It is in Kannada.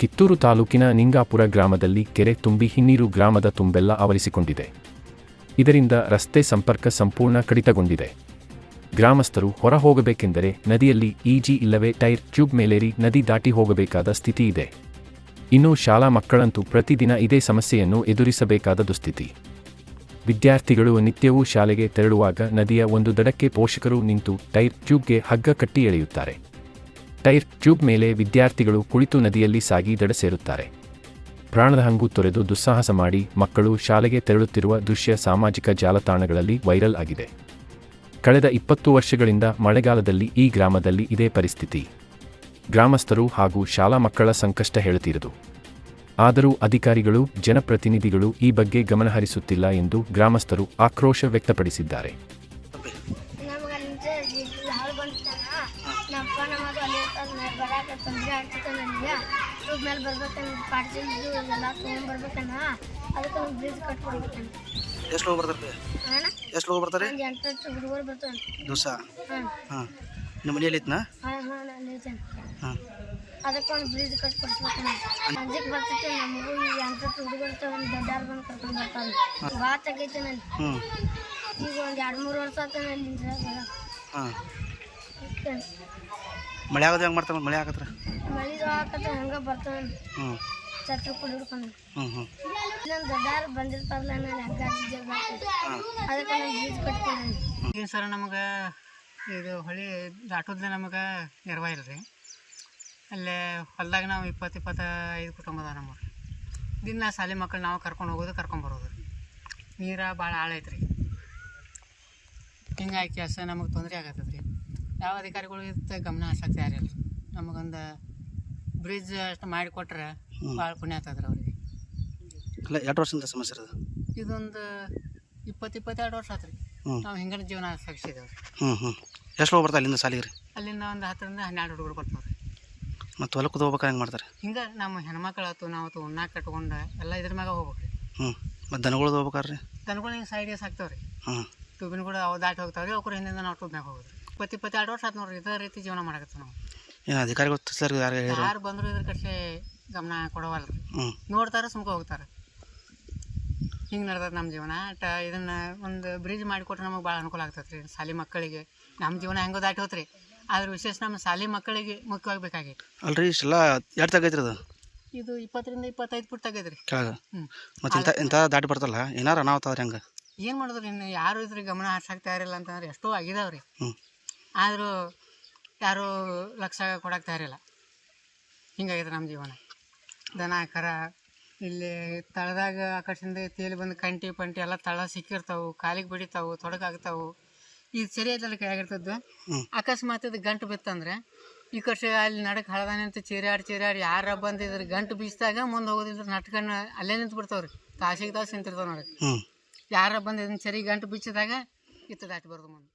ಕಿತ್ತೂರು ತಾಲೂಕಿನ ನಿಂಗಾಪುರ ಗ್ರಾಮದಲ್ಲಿ ಕೆರೆ ತುಂಬಿ ಹಿನ್ನೀರು ಗ್ರಾಮದ ತುಂಬೆಲ್ಲ ಆವರಿಸಿಕೊಂಡಿದೆ. ಇದರಿಂದ ರಸ್ತೆ ಸಂಪರ್ಕ ಸಂಪೂರ್ಣ ಕಡಿತಗೊಂಡಿದೆ. ಗ್ರಾಮಸ್ಥರು ಹೊರ ಹೋಗಬೇಕೆಂದರೆ ನದಿಯಲ್ಲಿ ಈಜಿ ಇಲ್ಲವೇ ಟೈರ್ ಟ್ಯೂಬ್ ಮೇಲೇರಿ ನದಿ ದಾಟಿ ಹೋಗಬೇಕಾದ ಸ್ಥಿತಿ ಇದೆ. ಇನ್ನು ಶಾಲಾ ಮಕ್ಕಳಂತೂ ಪ್ರತಿದಿನ ಇದೇ ಸಮಸ್ಯೆಯನ್ನು ಎದುರಿಸಬೇಕಾದ ದುಸ್ಥಿತಿ. ವಿದ್ಯಾರ್ಥಿಗಳು ನಿತ್ಯವೂ ಶಾಲೆಗೆ ತೆರಳುವಾಗ ನದಿಯ ಒಂದು ದಡಕ್ಕೆ ಪೋಷಕರು ನಿಂತು ಟೈರ್ ಟ್ಯೂಬ್ಗೆ ಹಗ್ಗ ಕಟ್ಟಿ ಎಳೆಯುತ್ತಾರೆ. ಟೈರ್ ಟ್ಯೂಬ್ ಮೇಲೆ ವಿದ್ಯಾರ್ಥಿಗಳು ಕುಳಿತು ನದಿಯಲ್ಲಿ ಸಾಗಿ ದಡ ಸೇರುತ್ತಾರೆ. ಪ್ರಾಣದ ಹಂಗು ತೊರೆದು ದುಸ್ಸಾಹಸ ಮಾಡಿ ಮಕ್ಕಳು ಶಾಲೆಗೆ ತೆರಳುತ್ತಿರುವ ದೃಶ್ಯ ಸಾಮಾಜಿಕ ಜಾಲತಾಣಗಳಲ್ಲಿ ವೈರಲ್ ಆಗಿದೆ. ಕಳೆದ ಇಪ್ಪತ್ತು ವರ್ಷಗಳಿಂದ ಮಳೆಗಾಲದಲ್ಲಿ ಈ ಗ್ರಾಮದಲ್ಲಿ ಇದೇ ಪರಿಸ್ಥಿತಿ. ಗ್ರಾಮಸ್ಥರು ಹಾಗೂ ಶಾಲಾ ಮಕ್ಕಳ ಸಂಕಷ್ಟ ಹೇಳುತ್ತಿರದು ಆದರೂ ಅಧಿಕಾರಿಗಳು, ಜನಪ್ರತಿನಿಧಿಗಳು ಈ ಬಗ್ಗೆ ಗಮನಹರಿಸುತ್ತಿಲ್ಲ ಎಂದು ಗ್ರಾಮಸ್ಥರು ಆಕ್ರೋಶ ವ್ಯಕ್ತಪಡಿಸಿದ್ದಾರೆ ನಮ್ಗೆ ಅಲ್ಲಿಂದ ಹಾಳು ಬಂತಾನ ನಮ್ಮಪ್ಪ ನಮ್ಮದು ಅಲ್ಲಿ ಇರ್ತದ ಬರಾಕ ತೊಂದರೆ ಆಗ್ತದೆ ನನಗೆ. ಟ್ಯೂಬ್ ಮೇಲೆ ಬರ್ಬೇಕನ್ನ ಪಾರ್ಸಲ್ ಇದು ಎಲ್ಲ ತೊಗೊಂಡ್ಬರ್ಬೇಕನ್ನ ಅದಕ್ಕೆ ಒಂದು ಬ್ರಿಡ್ಜ್ ಕಟ್ಕೊಡ್ಬೇಕನ್ನ ಎಷ್ಟು ಲೋಗ ಬರ್ತಾರೆ ಅಣ್ಣ ಎಷ್ಟು ಲೋಗ ಬರ್ತಾರೆ? ಒಂದು ಎಂಟು ಹುಡುಗರು ಬರ್ತಾರೆ. ದಿವಸ? ಹಾಂ. ಹಾಂ. ನಿಮ್ಮ ಮನೆಯಲ್ಲಿ ಹಾಂ ಹಾಂ ನಾನು ಇರ್ತೇನೆ ಹಾಂ. ಅದಕ್ಕೆ ಒಂದು ಬ್ರಿಡ್ಜ್ ಕಟ್ಕೊಡ್ಸ್ಬೇಕನ್ನ ಸಂಜೆಗೆ ಬರ್ತೈತೆ ನಮಗೂ ಈ ಎಂಟು ಹುಡುಗರು ಇರ್ತಾವೆ ಒಂದು ದೊಡ್ಡವ್ರು ಬಂದು ಕರ್ಕೊಂಡು ಬರ್ತಾರೆ. ಭಾಳ ತೆಗೈತೆ ನಾನು ಹ್ಞೂ. ಈಗ ಒಂದು ಎರಡು ಮೂರು ವರ್ಷ ಆಯ್ತು ನಾನು ಹಾಂ. ಮಳೆ ಆಗೋದು ಹೆಂಗೆ ಮಾಡ್ತಾರೆ ಮಳೆ ಆಗತ್ರ ಮಳೆ ಹಂಗೆ ಬರ್ತಾವೆ ಹ್ಞೂ ಛತ್ರ ಕುಡಿ ಹಿಡ್ಕೊಂಡು ಹ್ಞೂ ಹ್ಞೂ ನನ್ನ ದೊಡ್ಡಾರು ಬಂದಿರ್ತಾರಲ್ಲ ನಾನು ಹಗ್ಗ ಹಚ್ಚಿದ್ದೆ ಅದಕ್ಕೆ ನಾನು ಬ್ರಿಡ್ಜ್ ಕಟ್ಕೊಂಡೆ ಏನು ಸರ್ ನಮಗೆ ಇದು ಹೊಳಿ ದಾಟೋದ್ಲೆ ನಮಗೆ ನೆರವ ಇಲ್ಲ ರೀ ಅಲ್ಲೇ ಹೊಲ್ದಾಗ ನಾವು ಇಪ್ಪತ್ತು ಇಪ್ಪತ್ತೈದು ಕುಟುಂಬ ಅದ ನಮಗೆ ದಿನ ಶಾಲೆ ಮಕ್ಕಳು ನಾವು ಕರ್ಕೊಂಡು ಹೋಗೋದು ಕರ್ಕೊಂಡು ಬರೋದು. ರೀ ನೀರ ಭಾಳ ಆಳ ಐತ್ರಿ. ಹಿಂಗಾಗಿ ಕೆಲಸ ನಮಗೆ ತೊಂದರೆ ಆಗತ್ತದ ರೀ ಯಾವ ಅಧಿಕಾರಿಗಳು ಇರ್ತ ಗಮನ ಹರ್ಸಕ್ಕೆ ತಯಾರಿಲ್ಲ. ನಮಗೊಂದು ಬ್ರಿಡ್ಜ್ ಅಷ್ಟು ಮಾಡಿಕೊಟ್ರೆ ಭಾಳ ಪುಣ್ಯ ಆಗ್ತದ್ರಿ ಅವ್ರಿಗೆ. ಅಲ್ಲ ಎರಡು ವರ್ಷದಿಂದ ಸಮಸ್ಯೆ ಇರೋದು? ಇದೊಂದು ಇಪ್ಪತ್ತು ಇಪ್ಪತ್ತೆರಡು ವರ್ಷ ಆತ್ರಿ. ನಾವು ಹಿಂಗನ ಜೀವನ ಸಾಗಿಸಿದ್ದೇವೆ ರೀ ಹ್ಞೂ ಹ್ಞೂ ಎಷ್ಟು ಲೋಗ ಬರ್ತಾರೆ ಅಲ್ಲಿಂದ ಸಾಲಿಗೆ ರೀ ಅಲ್ಲಿಂದ ಒಂದು ಹತ್ತರಿಂದ ಹನ್ನೆರಡು ಹುಡುಗರು ಬರ್ತಾವ್ರಿ. ಮತ್ತು ಹೊಲಕ್ಕೆ ಹೋಗ್ಬೇಕಾರೆ ಹೆಂಗೆ ಮಾಡ್ತಾರೆ? ಹಿಂಗೆ ನಮ್ಮ ಹೆಣ್ಮಕ್ಳು ಆತು ನಾವು ಆತು ಉಣ್ಣಾಕ ಕಟ್ಕೊಂಡು ಎಲ್ಲ ಇದ್ರ ಮ್ಯಾಗ ಹೋಗ್ಬೇಕು ರೀ ಹ್ಞೂ ಮತ್ತು ದನಗಳು ಹೋಗ್ಬೇಕಾರ್ರಿ ದನಗಳು ಹಿಂಗೆ ಸೈಡ್ ಸಾಕ್ತಾವ್ರಿ. ಹ್ಞೂ ಟ್ಯೂಬಿನ ಕೂಡ ಅವು ದಾಟಿ ಹೋಗ್ತಾವ್ರಿ ಅವ್ರ ಹಿಂದಿಂದ ನಾವು ಟ್ಯೂಬ್ನಾಗ ಹೋಗೋದು. ಇಪ್ಪತ್ತು ಎರಡು ವರ್ಷ ಆಯ್ತು ನೋಡ್ರಿ ಇದೇ ರೀತಿ ಜೀವನ ಮಾಡಕತ್ತ ನಾವು. ಏನು ಅಧಿಕಾರಿಗಳು ಸರ್ ಯಾರು ಹೇಳಿದ್ರು ಯಾರು ಬಂದರೂ ಇದ್ರ ಕಡೆ ಗಮನ ಕೊಡವಲ್ಲ ಹ್ಞೂ ನೋಡ್ತಾರೆ ಸುಮ್ಕ ಹೋಗ್ತಾರೆ. ಹಿಂಗೆ ನಡ್ದದ ನಮ್ಮ ಜೀವನ. ಟ ಇದನ್ನು ಒಂದು ಬ್ರಿಡ್ಜ್ ಮಾಡಿಕೊಟ್ರೆ ನಮಗೆ ಭಾಳ ಅನುಕೂಲ ಆಗ್ತದೆ ರೀ ಶಾಲೆ ಮಕ್ಕಳಿಗೆ ನಮ್ಮ ಜೀವನ ಹೆಂಗೋ ದಾಟಿ ಹೋತ್ರಿ. ಆದ್ರೆ ವಿಶೇಷ ನಮ್ಮ ಶಾಲೆ ಮಕ್ಕಳಿಗೆ ಮುಖ್ಯವಾಗಿ ಬೇಕಾಗೈತಿ. ಅಲ್ರಿ ಇಷ್ಟೆಲ್ಲ ಎರಡು ತಗೈತ್ರಿ ಅದು? ಇದು ಇಪ್ಪತ್ತರಿಂದ ಇಪ್ಪತ್ತೈದು ಫುಟ್ ತಗೈತ್ರಿ ರೀ ಕೆಳಗೆ? ಹ್ಞೂ ಮತ್ತು ಇಂಥ ಇಂಥ ದಾಟಿ ಬರ್ತಲ್ಲ ಏನಾರು ಅನಾಹುತ ಆದ್ರೆ ಹೆಂಗೆ? ಏನು ಮಾಡಿದ್ರಿ ಇನ್ನು ಯಾರು ಇದ್ರ ಗಮನ ಹರ್ಸಕ್ಕೆ ತಯಾರಿಲ್ಲ ಅಂತಂದ್ರೆ ಎಷ್ಟೋ ಆಗಿದಾವ್ರಿ. ರೀ ಹ್ಞೂ ಆದರೂ ಯಾರೂ ಲಕ್ಷ ಕೊಡಕ್ಕೆ ತಯಾರಿಲ್ಲ. ಹಿಂಗಾಗಿದೆ ನಮ್ಮ ಜೀವನ. ದನ ಕರ ಇಲ್ಲಿ ತಳದಾಗ ಆಕರ್ಷಿಂದ ತೇಲಿ ಬಂದು ಕಂಟಿ ಪಂಟಿ ಎಲ್ಲ ತಳ ಸಿಕ್ಕಿರ್ತಾವೆ ಕಾಲಿಗೆ ಬಿಡಿತಾವೆ ತೊಡಕಾಗ್ತಾವು. ಇದು ಸರಿ ಐತಲ್ಲ ಕೈಯಾಗಿರ್ತದ್ದು. ಅಕಸ್ಮಾತ್ ಇದು ಗಂಟು ಬಿತ್ತಂದ್ರೆ ಈ ಕಡೆ ಅಲ್ಲಿ ನಡಕ್ ಹಳದಾನೆ ಅಂತ ಚೀರಾಡಿ ಚೀರಾಡಿ ಯಾರ ಬಂದು ಇದ್ರ ಗಂಟು ಬೀಸಿದಾಗ ಮುಂದೆ ಹೋಗೋದಿದ್ರೆ ನಟ್ಕಣ್ಣು ಅಲ್ಲೇ ನಿಂತು ಬಿಡ್ತಾವ್ರಿ. ತಾಸಿಗೆ ತಾಸು ನಿಂತಿರ್ತಾವೆ ನೋಡಿ ಯಾರ ಬಂದು ಇದನ್ನ ಸರಿ ಗಂಟು ಬಿಚ್ಚಿದಾಗ ಇತ್ತು ದಾಟಿ ಬರೋದು ಮುಂದೆ.